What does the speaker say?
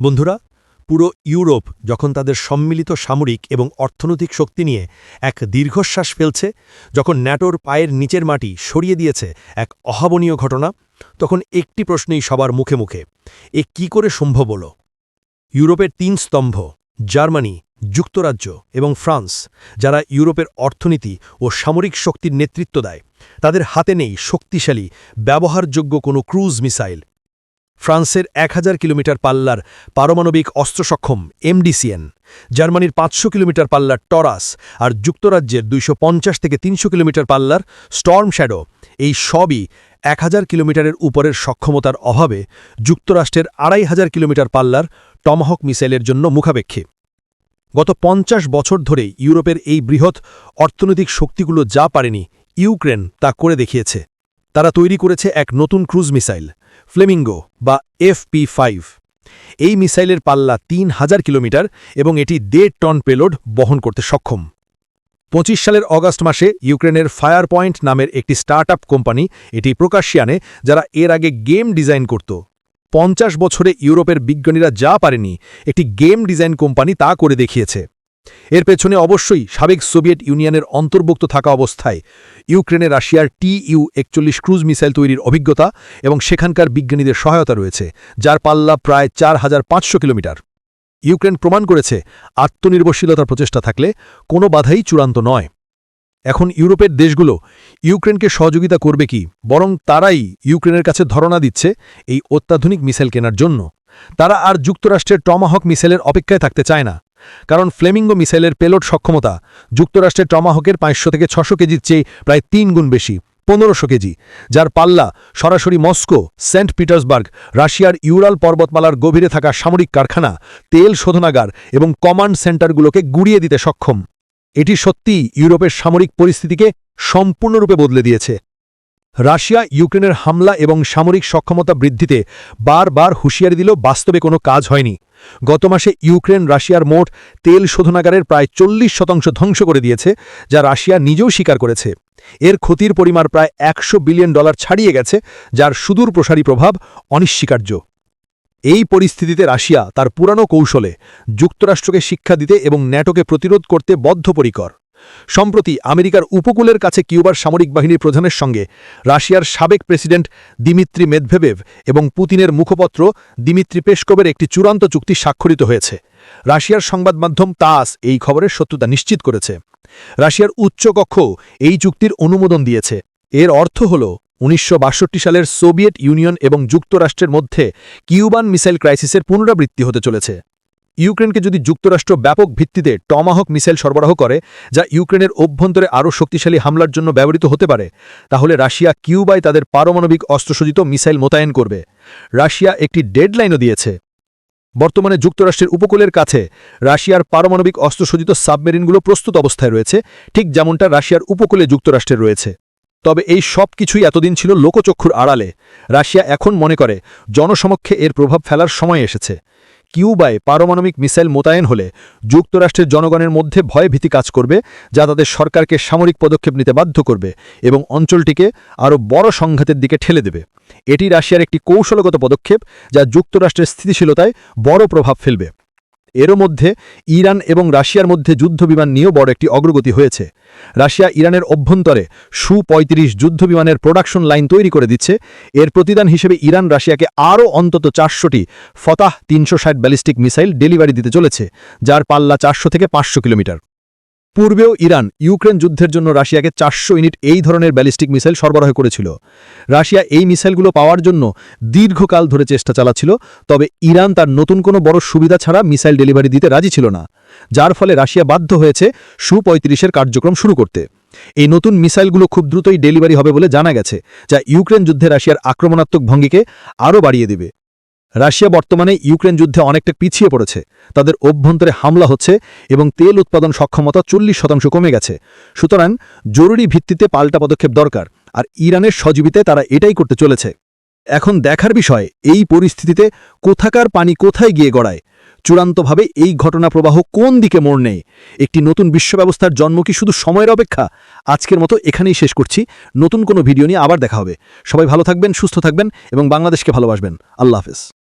বন্ধুরা, পুরো ইউরোপ যখন তাদের সম্মিলিত সামরিক এবং অর্থনৈতিক শক্তি নিয়ে এক দীর্ঘশ্বাস ফেলছে, যখন ন্যাটোর পায়ের নিচের মাটি সরিয়ে দিয়েছে এক অভাবনীয় ঘটনা, তখন একটি প্রশ্নেই সবার মুখে মুখে, এ কি করে সম্ভব হল? ইউরোপের তিন স্তম্ভ, জার্মানি, যুক্তরাজ্য এবং ফ্রান্স, যারা ইউরোপের অর্থনীতি ও সামরিক শক্তির নেতৃত্ব দেয়, তাদের হাতে নেই শক্তিশালী, ব্যবহারযোগ্য কোনো ক্রুজ মিসাইল ফ্রান্সের এক হাজার কিলোমিটার পাল্লার পারমাণবিক অস্ত্রসক্ষম এমডিসিএন, জার্মানির পাঁচশো কিলোমিটার পাল্লার টরাস আর যুক্তরাজ্যের দুইশো পঞ্চাশ থেকে তিনশো কিলোমিটার পাল্লার স্টর্ম শ্যাডো এই সবই এক হাজার কিলোমিটারের উপরের সক্ষমতার অভাবে যুক্তরাষ্ট্রের আড়াই হাজার কিলোমিটার পাল্লার টমহক মিসাইলের জন্য মুখাপেক্ষী। গত পঞ্চাশ বছর ধরে ইউরোপের এই বৃহৎ অর্থনৈতিক শক্তিগুলো যা পারেনি, ইউক্রেন তা করে দেখিয়েছে। তারা তৈরি করেছে এক নতুন ক্রুজ মিসাইল। ফ্লেমিঙ্গো বা এফপি ফাইভ। এই মিসাইলের পাল্লা তিন হাজার কিলোমিটার এবং এটি দেড় টন পেলোড বহন করতে সক্ষম। পঁচিশ সালের অগাস্ট মাসে ইউক্রেনের ফায়ার পয়েন্ট নামের একটি স্টার্ট কোম্পানি এটি প্রকাশ্যে আনে, যারা এর আগে গেম ডিজাইন করত। পঞ্চাশ বছরে ইউরোপের বিজ্ঞানীরা যা পারেনি, একটি গেম ডিজাইন কোম্পানি তা করে দেখিয়েছে। এর পেছনে অবশ্যই সাবেক সোভিয়েত ইউনিয়নের অন্তর্ভুক্ত থাকা অবস্থায় ইউক্রেনে রাশিয়ার টি ইউ একচল্লিশ ক্রুজ মিসাইল তৈরির অভিজ্ঞতা এবং সেখানকার বিজ্ঞানীদের সহায়তা রয়েছে, যার পাল্লা প্রায় চার হাজার পাঁচশো কিলোমিটার। ইউক্রেন প্রমাণ করেছে আত্মনির্ভরশীলতার প্রচেষ্টা থাকলে কোনো বাধাই চূড়ান্ত নয়। এখন ইউরোপের দেশগুলো ইউক্রেনকে সহযোগিতা করবে কি, বরং তারাই ইউক্রেনের কাছে ধরনা দিচ্ছে এই অত্যাধুনিক মিসাইল কেনার জন্য। তারা আর যুক্তরাষ্ট্রের টমাহক মিসাইলের অপেক্ষায় থাকতে চায় না। কারণ ফ্লেমিঙ্গো মিসাইলের পেলোড সক্ষমতা যুক্তরাষ্ট্রের টমাহকের পাঁচশো থেকে ছশো কেজির চেয়ে প্রায় তিন গুণ বেশি, পনেরোশো কেজি, যার পাল্লা সরাসরি মস্কো, সেন্ট পিটার্সবার্গ, রাশিয়ার ইউরাল পর্বতমালার গভীরে থাকা সামরিক কারখানা, তেল শোধনাগার এবং কমান্ড সেন্টারগুলোকে গুড়িয়ে দিতে সক্ষম। এটি সত্যিই ইউরোপের সামরিক পরিস্থিতিকে সম্পূর্ণরূপে বদলে দিয়েছে। রাশিয়া ইউক্রেনের হামলা এবং সামরিক সক্ষমতা বৃদ্ধিতে বারবার হুঁশিয়ারি দিল বাস্তবে কোনো কাজ হয়নি। গত মাসে ইউক্রেন রাশিয়ার মোট তেল শোধনাগারের প্রায় চল্লিশ শতাংশ ধ্বংস করে দিয়েছে, যা রাশিয়া নিজেও স্বীকার করেছে। এর ক্ষতির পরিমাণ প্রায় একশো বিলিয়ন ডলার ছাড়িয়ে গেছে, যার সুদূর প্রসারী প্রভাব অনিস্বীকার্য এই পরিস্থিতিতে রাশিয়া তার পুরানো কৌশলে যুক্তরাষ্ট্রকে শিক্ষা দিতে এবং ন্যাটোকে প্রতিরোধ করতে বদ্ধপরিকর। সম্প্রতি আমেরিকার উপকূলের কাছে কিউবার সামরিক বাহিনীর প্রধানের সঙ্গে রাশিয়ার সাবেক প্রেসিডেন্ট দিমিত্রি মেদভেবেভ এবং পুতিনের মুখপত্র দিমিত্রি পেশকোভের একটি চূড়ান্ত চুক্তি স্বাক্ষরিত হয়েছে। রাশিয়ার সংবাদ মাধ্যম তাস এই খবরের সত্যতা নিশ্চিত করেছে। রাশিয়ার উচ্চকক্ষ এই চুক্তির অনুমোদন দিয়েছে। এর অর্থ হল, উনিশশো বাষট্টি সালের সোভিয়েত ইউনিয়ন এবং যুক্তরাষ্ট্রের মধ্যে কিউবান মিসাইল ক্রাইসিসের পুনরাবৃত্তি হতে চলেছে। ইউক্রেনকে যদি যুক্তরাষ্ট্র ব্যাপক ভিত্তিতে টমাহক মিসাইল সরবরাহ করে, যা ইউক্রেনের অভ্যন্তরে আরও শক্তিশালী হামলার জন্য ব্যবহৃত হতে পারে, তাহলে রাশিয়া কিউবায় তাদের পারমাণবিক অস্ত্রসজ্জিত মিসাইল মোতায়েন করবে। রাশিয়া একটি ডেডলাইনও দিয়েছে। বর্তমানে যুক্তরাষ্ট্রের উপকূলের কাছে রাশিয়ার পারমাণবিক অস্ত্রসজ্জিত সাবমেরিনগুলো প্রস্তুত অবস্থায় রয়েছে, ঠিক যেমনটা রাশিয়ার উপকূলে যুক্তরাষ্ট্রের রয়েছে। তবে এই সব কিছুই এতদিন ছিল লোকচক্ষুর আড়ালে। রাশিয়া এখন মনে করে, জনসমক্ষে এর প্রভাব ফেলার সময় এসেছে। কিউবায় পারমাণবিক মিসাইল মোতায়েন হলে যুক্তরাষ্ট্রের জনগণের মধ্যে ভয়ভীতি কাজ করবে, যা তাদের সরকারকে সামরিক পদক্ষেপ নিতে বাধ্য করবে এবং অঞ্চলটিকে আরও বড় সংঘাতের দিকে ঠেলে দেবে। এটি রাশিয়ার একটি কৌশলগত পদক্ষেপ, যা যুক্তরাষ্ট্রের স্থিতিশীলতায় বড় প্রভাব ফেলবে। এরও মধ্যে ইরান এবং রাশিয়ার মধ্যে যুদ্ধবিমান নিয়েও বড় একটি অগ্রগতি হয়েছে। রাশিয়া ইরানের অভ্যন্তরে সু পঁয়ত্রিশ যুদ্ধবিমানের প্রোডাকশন লাইন তৈরি করে দিচ্ছে। এর প্রতিদান হিসেবে ইরান রাশিয়াকে আরও অন্তত চারশোটি ফতাহ তিনশো ষাট ব্যালিস্টিক মিসাইল ডেলিভারি দিতে চলেছে, যার পাল্লা চারশো থেকে পাঁচশো কিলোমিটার। পূর্বেও ইরান ইউক্রেন যুদ্ধের জন্য রাশিয়াকে চারশো ইউনিট এই ধরনের ব্যালিস্টিক মিসাইল সরবরাহ করেছিল। রাশিয়া এই মিসাইলগুলো পাওয়ার জন্য দীর্ঘকাল ধরে চেষ্টা চালাচ্ছিল, তবে ইরান তার নতুন কোনো বড় সুবিধা ছাড়া মিসাইল ডেলিভারি দিতে রাজি ছিল না, যার ফলে রাশিয়া বাধ্য হয়েছে সু পঁয়ত্রিশের কার্যক্রম শুরু করতে। এই নতুন মিসাইলগুলো খুব দ্রুতই ডেলিভারি হবে বলে জানা গেছে, যা ইউক্রেন যুদ্ধে রাশিয়ার আক্রমণাত্মক ভঙ্গিকে আরও বাড়িয়ে দেবে। রাশিয়া বর্তমানে ইউক্রেন যুদ্ধে অনেকটা পিছিয়ে পড়েছে। তাদের অভ্যন্তরে হামলা হচ্ছে এবং তেল উৎপাদন সক্ষমতা চল্লিশ শতাংশ কমে গেছে। সুতরাং জরুরি ভিত্তিতে পাল্টা পদক্ষেপ দরকার, আর ইরানের সজীবিতে তারা এটাই করতে চলেছে। এখন দেখার বিষয়, এই পরিস্থিতিতে কোথাকার পানি কোথায় গিয়ে গড়ায়? চূড়ান্তভাবে এই ঘটনা প্রবাহ কোন দিকে মোড় নেয়? একটি নতুন বিশ্ব ব্যবস্থার জন্ম কি শুধু সময়ের অপেক্ষা? আজকের মতো এখানেই শেষ করছি। নতুন কোনো ভিডিও নিয়ে আবার দেখা হবে। সবাই ভালো থাকবেন, সুস্থ থাকবেন এবং বাংলাদেশকে ভালোবাসবেন। আল্লাহ হাফেজ।